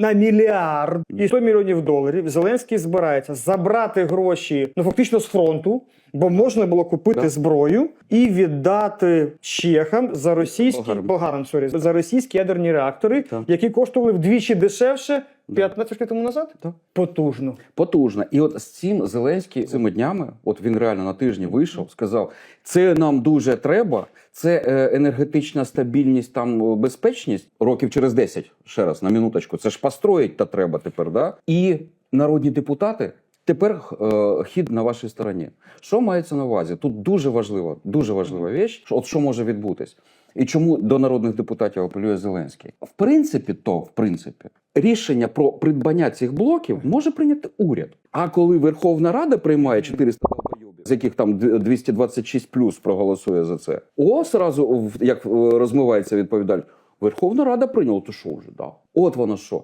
на мільярд і 100 мільйонів доларів. Зеленський збирається забрати гроші ну фактично з фронту, бо можна було купити зброю і віддати чехам за російські Болгарам. болгарам, сорі, за російські ядерні реактори, які коштували вдвічі дешевше. 15 років тому назад. Так. Потужно. Потужно. І от з цим Зеленський цими днями, от він реально на тижні вийшов, сказав: це нам дуже треба. Це е, енергетична стабільність, там е, безпечність років через 10, ще раз на минуточку. Це ж построїть та треба тепер. Да? І народні депутати. Тепер е, хід на вашій стороні. Що мається на увазі? Тут дуже важливо, дуже важлива річ, от що може відбутись, і чому до народних депутатів апелює Зеленський. В принципі, то в принципі рішення про придбання цих блоків може прийняти уряд. А коли Верховна Рада приймає 400 долбойобів, з яких там 226 плюс проголосує за це, о, сразу як е, розмивається відповідальність. Верховна Рада прийняла, то що вже да? От воно що.